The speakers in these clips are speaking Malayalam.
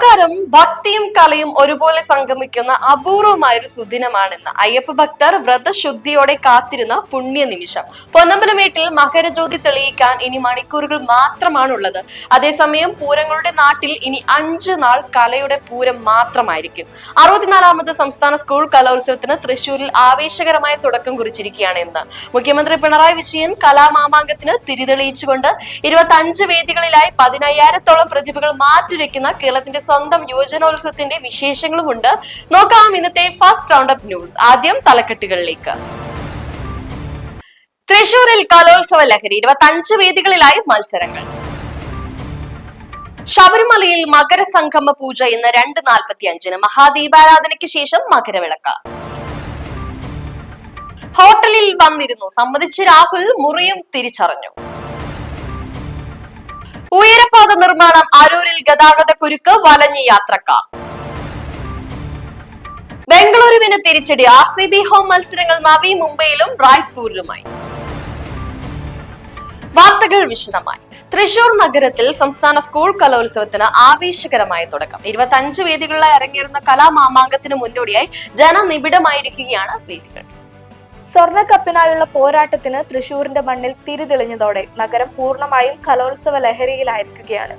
നമസ്കാരം. ഭക്തിയും കലയും ഒരുപോലെ സംഗമിക്കുന്ന അപൂർവമായ ഒരു സുദിനമാണെന്ന്. അയ്യപ്പ ഭക്തർ വ്രതശുദ്ധിയോടെ കാത്തിരുന്ന പുണ്യ നിമിഷം പൊന്നമ്പലമേട്ടിൽ മകരജ്യോതി തെളിയിക്കാൻ ഇനി മണിക്കൂറുകൾ മാത്രമാണുള്ളത്. അതേസമയം പൂരങ്ങളുടെ നാട്ടിൽ ഇനി അഞ്ച് നാൾ കലയുടെ പൂരം മാത്രമായിരിക്കും. അറുപത്തിനാലാമത് സംസ്ഥാന സ്കൂൾ കലോത്സവത്തിന് തൃശൂരിൽ ആവേശകരമായ തുടക്കം കുറിച്ചിരിക്കുകയാണ് ഇന്ന്. മുഖ്യമന്ത്രി പിണറായി വിജയൻ കലാമാമാങ്കത്തിന് തിരിതെളിയിച്ചുകൊണ്ട് ഇരുപത്തി അഞ്ച് വേദികളിലായി പതിനയ്യായിരത്തോളം പ്രതിഭകൾ മാറ്റുരയ്ക്കുന്ന കേരളത്തിന്റെ സ്വന്തം യുവജനോത്സവത്തിന്റെ വിശേഷങ്ങളുമുണ്ട്. നോക്കാം ഇന്നത്തെ ഫസ്റ്റ് റൗണ്ട് അപ്പ് ന്യൂസ്. ആദ്യം തലക്കെട്ടുകളിലേക്ക്. തൃശൂരിൽ കലോത്സവ ലഹരി ഇരുപത്തി അഞ്ച് വേദികളിലായി മത്സരങ്ങൾ. ശബരിമലയിൽ മകരസംക്രമ പൂജ ഇന്ന് രണ്ട് നാൽപ്പത്തി അഞ്ചിന് മഹാദീപാരാധനയ്ക്ക് ശേഷം മകരവിളക്ക്. ഹോട്ടലിൽ വന്നിരുന്നു. സമ്മതിച്ച് രാഹുൽ മുറിയും തിരിച്ചറിഞ്ഞു. ഉയരപ്പാത നിർമ്മാണം അരൂരിൽ ഗതാഗത കുരുക്ക് വലഞ്ഞ് യാത്രക്കാർ. ബംഗളൂരുവിന് തിരിച്ചടി ആർ സി ബി ഹോം മത്സരങ്ങൾ നവി മുംബൈയിലും റായ്പൂരിലുമായി. വാർത്തകൾ വിശദമായി. തൃശൂർ നഗരത്തിൽ സംസ്ഥാന സ്കൂൾ കലോത്സവത്തിന് ആവേശകരമായ തുടക്കം. ഇരുപത്തി അഞ്ച് വേദികളിലായി അരങ്ങേറുന്ന കലാമാമാങ്കത്തിന് മുന്നോടിയായി ജനനിബിഡമായിരിക്കുകയാണ് വേദികൾ. സ്വർണക്കപ്പിനായുള്ള പോരാട്ടത്തിന് തൃശൂരിന്റെ മണ്ണിൽ തിരിതെളിഞ്ഞതോടെ നഗരം പൂർണമായും കലോത്സവ ലഹരിയിലായിരിക്കുകയാണ്.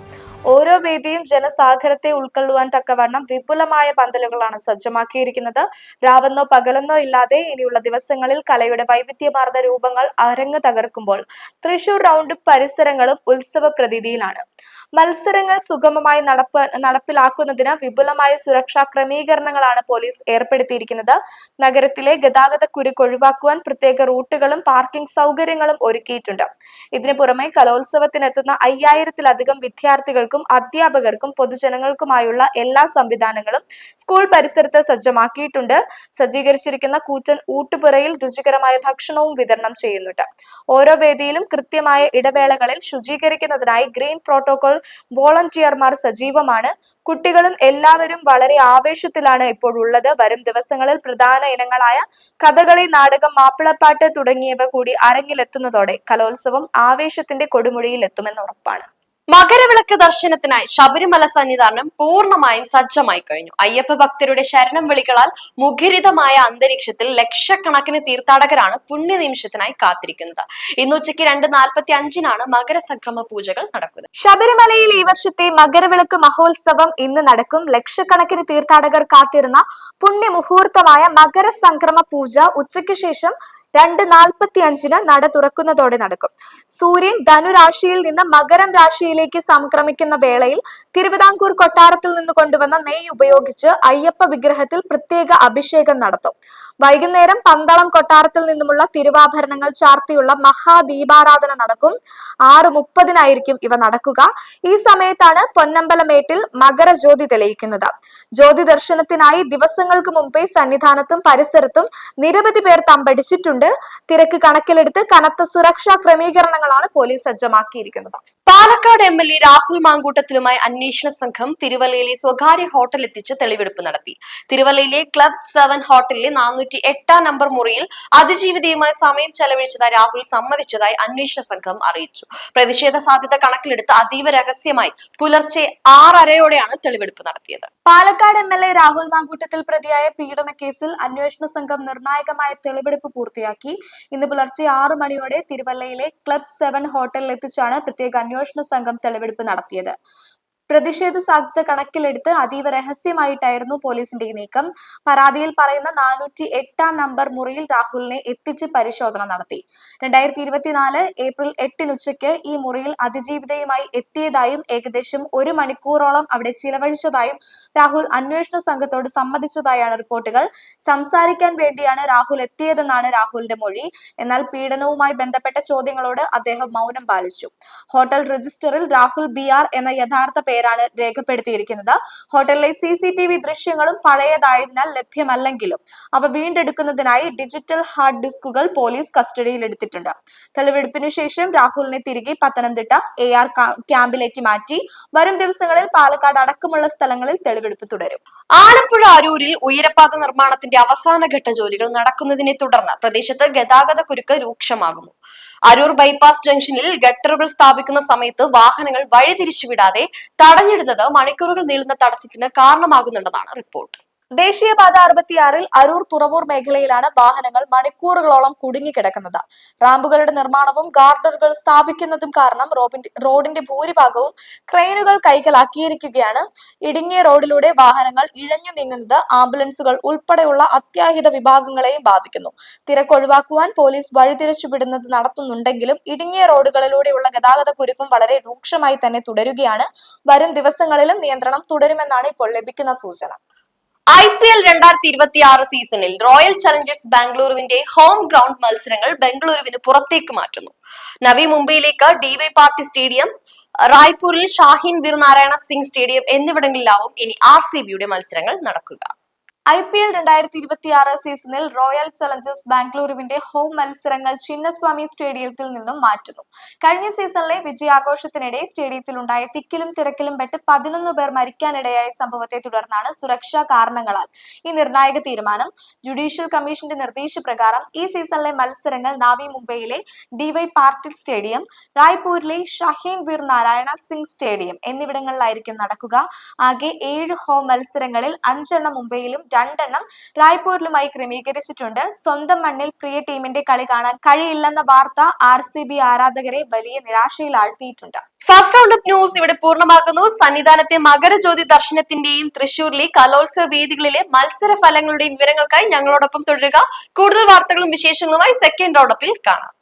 ഓരോ വേദിയും ജനസാഗരത്തെ ഉൾക്കൊള്ളുവാൻ തക്കവണ്ണം വിപുലമായ പന്തലുകളാണ് സജ്ജമാക്കിയിരിക്കുന്നത്. രാവെന്നോ പകലെന്നോ ഇല്ലാതെ ഇനിയുള്ള ദിവസങ്ങളിൽ കലയുടെ വൈവിധ്യമാർന്ന രൂപങ്ങൾ അരങ്ങ് തകർക്കുമ്പോൾ തൃശൂർ റൗണ്ട് പരിസരങ്ങളും ഉത്സവ പ്രതീതിയിലാണ്. മത്സരങ്ങൾ സുഗമമായി നടപ്പ് നടപ്പിലാക്കുന്നതിന് വിപുലമായ സുരക്ഷാ ക്രമീകരണങ്ങളാണ് പോലീസ് ഏർപ്പെടുത്തിയിരിക്കുന്നത്. നഗരത്തിലെ ഗതാഗത കുരുക്ക് ഒഴിവാക്കുവാൻ പ്രത്യേക റൂട്ടുകളും പാർക്കിംഗ് സൗകര്യങ്ങളും ഒരുക്കിയിട്ടുണ്ട്. ഇതിനു പുറമെ കലോത്സവത്തിനെത്തുന്ന അയ്യായിരത്തിലധികം വിദ്യാർത്ഥികൾക്കും അധ്യാപകർക്കും പൊതുജനങ്ങൾക്കുമായുള്ള എല്ലാ സംവിധാനങ്ങളും സ്കൂൾ പരിസരത്ത് സജ്ജമാക്കിയിട്ടുണ്ട്. സജ്ജീകരിച്ചിരിക്കുന്ന കൂറ്റൻ ഊട്ടുപുറയിൽ രുചികരമായ ഭക്ഷണവും വിതരണം ചെയ്യുന്നുണ്ട്. ഓരോ വേദിയിലും കൃത്യമായ ഇടവേളകളിൽ ശുചീകരിക്കുന്നതിനായി ഗ്രീൻ പ്രോട്ടോകോൾ വോളണ്ടിയർമാർ സജീവമാണ്. കുട്ടികളും എല്ലാവരും വളരെ ആവേശത്തിലാണ് ഇപ്പോൾ ഉള്ളത്. വരും ദിവസങ്ങളിൽ പ്രധാന ഇനങ്ങളായ കഥകളി നാടകം മാപ്പിളപ്പാട്ട് തുടങ്ങിയവ കൂടി അരങ്ങിലെത്തുന്നതോടെ കലോത്സവം ആവേശത്തിന്റെ കൊടുമുടിയിൽ എത്തുമെന്ന് ഉറപ്പാണ്. മകരവിളക്ക് ദർശനത്തിനായി ശബരിമല സന്നിധാനം പൂർണമായും സജ്ജമായി കഴിഞ്ഞു. അയ്യപ്പ ഭക്തരുടെ ശരണം വിളികളാൽ മുഖരിതമായ അന്തരീക്ഷത്തിൽ ലക്ഷക്കണക്കിന് തീർത്ഥാടകരാണ് പുണ്യനിമിഷത്തിനായി കാത്തിരിക്കുന്നത്. ഇന്ന് ഉച്ചയ്ക്ക് രണ്ട് നാൽപ്പത്തി അഞ്ചിനാണ് മകരസംക്രമ പൂജകൾ നടക്കുന്നത്. ശബരിമലയിൽ ഈ വർഷത്തെ മകരവിളക്ക് മഹോത്സവം ഇന്ന് നടക്കും. ലക്ഷക്കണക്കിന് തീർത്ഥാടകർ കാത്തിരുന്ന പുണ്യമുഹൂർത്തമായ മകരസംക്രമ പൂജ ഉച്ചയ്ക്ക് ശേഷം രണ്ട് നാൽപ്പത്തി അഞ്ചിന് നട തുറക്കുന്നതോടെ നടക്കും. സൂര്യൻ ധനുരാശിയിൽ നിന്ന് മകരം രാശിയിലേക്ക് സംക്രമിക്കുന്ന വേളയിൽ തിരുവിതാംകൂർ കൊട്ടാരത്തിൽ നിന്ന് കൊണ്ടുവന്ന നെയ്യ് ഉപയോഗിച്ച് അയ്യപ്പ വിഗ്രഹത്തിൽ പ്രത്യേക അഭിഷേകം നടത്തും. വൈകുന്നേരം പന്തളം കൊട്ടാരത്തിൽ നിന്നുമുള്ള തിരുവാഭരണങ്ങൾ ചാർത്തിയുള്ള മഹാദീപാരാധന നടക്കും. ആറ് മുപ്പതിനായിരിക്കും ഇവ നടക്കുക. ഈ സമയത്താണ് പൊന്നമ്പലമേട്ടിൽ മകരജ്യോതി തെളിയിക്കുന്നത്. ജ്യോതി ദർശനത്തിനായി ദിവസങ്ങൾക്ക് മുമ്പേ സന്നിധാനത്തും പരിസരത്തും നിരവധി പേർ തമ്പടിച്ചിട്ടുണ്ട്. തിരക്ക് കണക്കിലെടുത്ത് കനത്ത സുരക്ഷാ ക്രമീകരണങ്ങളാണ് പോലീസ് സജ്ജമാക്കിയിരിക്കുന്നത്. Palakkad M L A Rahul മാങ്കൂട്ടത്തിലുമായി അന്വേഷണ സംഘം തിരുവല്ലയിലെ സ്വകാര്യ ഹോട്ടൽ എത്തിച്ച് തെളിവെടുപ്പ് നടത്തി. തിരുവല്ലയിലെ ക്ലബ് സെവൻ ഹോട്ടലിലെ നാനൂറ്റി എട്ടാം നമ്പർ മുറിയിൽ അതിജീവിതയുമായി സമയം ചെലവഴിച്ചതായി രാഹുൽ സമ്മതിച്ചതായി അന്വേഷണ സംഘം അറിയിച്ചു. പ്രതിഷേധ സാധ്യത കണക്കിലെടുത്ത് അതീവ രഹസ്യമായി പുലർച്ചെ ആറരയോടെയാണ് തെളിവെടുപ്പ് നടത്തിയത്. Palakkad M L A Rahul Mamkootathil പ്രതിയായ പീഡന കേസിൽ അന്വേഷണ സംഘം നിർണായകമായ തെളിവെടുപ്പ് പൂർത്തിയാക്കി. ഇന്ന് പുലർച്ചെ ആറു മണിയോടെ തിരുവല്ലയിലെ ക്ലബ് സെവൻ ഹോട്ടലിൽ എത്തിച്ചാണ് പ്രത്യേക അന്വേഷണ സംഘം തെളിവെടുപ്പ് നടത്തിയത് പ്രതിഷേധ സാധ്യത കണക്കിലെടുത്ത് അതീവ രഹസ്യമായിട്ടായിരുന്നു പോലീസിന്റെ നീക്കം. പരാതിയിൽ പറയുന്ന നാനൂറ്റി എട്ടാം നമ്പർ മുറിയിൽ രാഹുലിനെ എത്തിച്ച് പരിശോധന നടത്തി. രണ്ടായിരത്തി ഇരുപത്തിനാല് ഏപ്രിൽ എട്ടിന് ഉച്ചയ്ക്ക് ഈ മുറിയിൽ അതിജീവിതയുമായി എത്തിയതായും ഏകദേശം ഒരു മണിക്കൂറോളം അവിടെ ചിലവഴിച്ചതായും രാഹുൽ അന്വേഷണ സംഘത്തോട് സമ്മതിച്ചതായാണ് റിപ്പോർട്ടുകൾ. സംസാരിക്കാൻ വേണ്ടിയാണ് രാഹുൽ എത്തിയതെന്നാണ് രാഹുലിന്റെ മൊഴി. എന്നാൽ പീഡനവുമായി ബന്ധപ്പെട്ട ചോദ്യങ്ങളോട് അദ്ദേഹം മൗനം പാലിച്ചു. ഹോട്ടൽ രജിസ്റ്ററിൽ രാഹുൽ ബി ആർ എന്ന യഥാർത്ഥ പേരാണ് രേഖപ്പെടുത്തിയിരിക്കുന്നത്. ഹോട്ടലിലെ സി സി ടി വി ദൃശ്യങ്ങളും പഴയതായതിനാൽ ലഭ്യമല്ലെങ്കിലും അവ വീണ്ടെടുക്കുന്നതിനായി ഡിജിറ്റൽ ഹാർഡ് ഡിസ്കുകൾ പോലീസ് കസ്റ്റഡിയിൽ എടുത്തിട്ടുണ്ട്. തെളിവെടുപ്പിന് ശേഷം രാഹുലിനെ തിരികെ പത്തനംതിട്ട എ ആർ ക്യാമ്പിലേക്ക് മാറ്റി വരും ദിവസങ്ങളിൽ പാലക്കാട് അടക്കമുള്ള സ്ഥലങ്ങളിൽ തെളിവെടുപ്പ് തുടരും. ആലപ്പുഴ അരൂരിൽ ഉയരപ്പാത നിർമ്മാണത്തിന്റെ അവസാനഘട്ട ജോലികൾ നടക്കുന്നതിനെ തുടർന്ന് പ്രദേശത്ത് ഗതാഗത കുരുക്ക് രൂക്ഷമാകുന്നു. അരൂർ ബൈപ്പാസ് ജംഗ്ഷനിൽ ഗട്ടറുകൾ സ്ഥാപിക്കുന്ന സമയത്ത് വാഹനങ്ങൾ വഴിതിരിച്ചുവിടാതെ തടഞ്ഞിടുന്നത് മണിക്കൂറുകൾ നീളുന്ന തടസ്സത്തിന് കാരണമാകുന്നുണ്ടെന്നാണ് റിപ്പോർട്ട്. ദേശീയപാത അറുപത്തിയാറിൽ അരൂർ തുറവൂർ മേഖലയിലാണ് വാഹനങ്ങൾ മണിക്കൂറുകളോളം കുടുങ്ങിക്കിടക്കുന്നത് റാമ്പുകളുടെ നിർമ്മാണവും ഗാർഡറുകൾ സ്ഥാപിക്കുന്നതും കാരണം റോഡിന്റെ ഭൂരിഭാഗവും ക്രെയിനുകൾ കൈക്കലാക്കിയിരിക്കുകയാണ്. ഇടുങ്ങിയ റോഡിലൂടെ വാഹനങ്ങൾ ഇഴഞ്ഞു നീങ്ങുന്നത് ആംബുലൻസുകൾ ഉൾപ്പെടെയുള്ള അത്യാഹിത വിഭാഗങ്ങളെയും ബാധിക്കുന്നു. തിരക്ക് ഒഴിവാക്കുവാൻ പോലീസ് വഴിതിരിച്ചുവിടുന്നത് നടത്തുന്നുണ്ടെങ്കിലും ഇടുങ്ങിയ റോഡുകളിലൂടെയുള്ള ഗതാഗത കുരുക്കും വളരെ രൂക്ഷമായി തന്നെ തുടരുകയാണ്. വരും ദിവസങ്ങളിലും നിയന്ത്രണം തുടരുമെന്നാണ് ഇപ്പോൾ ലഭിക്കുന്ന സൂചന. ഐ പി എൽ രണ്ടായിരത്തി ഇരുപത്തി ആറ് സീസണിൽ റോയൽ ചലഞ്ചേഴ്സ് ബാംഗ്ലൂരുവിന്റെ ഹോം ഗ്രൗണ്ട് മത്സരങ്ങൾ ബംഗളൂരുവിന് പുറത്തേക്ക് മാറ്റുന്നു. നവി മുംബൈയിലേക്ക് ഡിവൈ പാർട്ടി സ്റ്റേഡിയം റായ്പൂരിൽ ഷാഹിൻ ബിർ നാരായണ സിംഗ് സ്റ്റേഡിയം എന്നിവിടങ്ങളിലാവും ഇനി ആർ സി ബിയുടെ മത്സരങ്ങൾ നടക്കുക. ഐ പി എൽ രണ്ടായിരത്തി ഇരുപത്തിയാറ് സീസണിൽ റോയൽ ചലഞ്ചേഴ്സ് ബാംഗ്ലൂരുവിന്റെ ഹോം മത്സരങ്ങൾ ചിന്നസ്വാമി സ്റ്റേഡിയത്തിൽ നിന്നും മാറ്റുന്നു. കഴിഞ്ഞ സീസണിലെ വിജയാഘോഷത്തിനിടെ സ്റ്റേഡിയത്തിൽ ഉണ്ടായ തിക്കിലും തിരക്കിലും പെട്ട് പതിനൊന്ന് പേർ മരിക്കാനിടയായ സംഭവത്തെ തുടർന്നാണ് സുരക്ഷാ കാരണങ്ങളാൽ ഈ നിർണായക തീരുമാനം. ജുഡീഷ്യൽ കമ്മീഷന്റെ നിർദ്ദേശപ്രകാരം ഈ സീസണിലെ മത്സരങ്ങൾ നാവി മുംബൈയിലെ ഡിവൈ പാർട്ടിൽ സ്റ്റേഡിയം റായ്പൂരിലെ ഷഹീൻ വീർ നാരായണ സിംഗ് സ്റ്റേഡിയം എന്നിവിടങ്ങളിലായിരിക്കും നടക്കുക. ആകെ ഏഴ് ഹോം മത്സരങ്ങളിൽ അഞ്ചെണ്ണം മുംബൈയിലും രണ്ടെണ്ണം റായ്പൂരിലുമായി ക്രമീകരിച്ചിട്ടുണ്ട്. സ്വന്തം മണ്ണിൽ പ്രിയ ടീമിന്റെ കളി കാണാൻ കഴിയില്ലെന്ന വാർത്ത ആർ സി ബി ആരാധകരെ വലിയ നിരാശയിലാഴ്ത്തിയിട്ടുണ്ട് ഫസ്റ്റ് റൗണ്ട് അപ്പ് ന്യൂസ് ഇവിടെ പൂർണമാകുന്നു. സന്നിധാനത്തെ മകരജ്യോതി ദർശനത്തിന്റെയും തൃശൂരിലെ കലോത്സവ വേദികളിലെ മത്സര ഫലങ്ങളുടെയും വിവരങ്ങൾക്കായി ഞങ്ങളോടൊപ്പം തുടരുക. കൂടുതൽ വാർത്തകളും വിശേഷങ്ങളുമായി സെക്കൻഡ് റൗണ്ട് ഓഫിൽ കാണാം.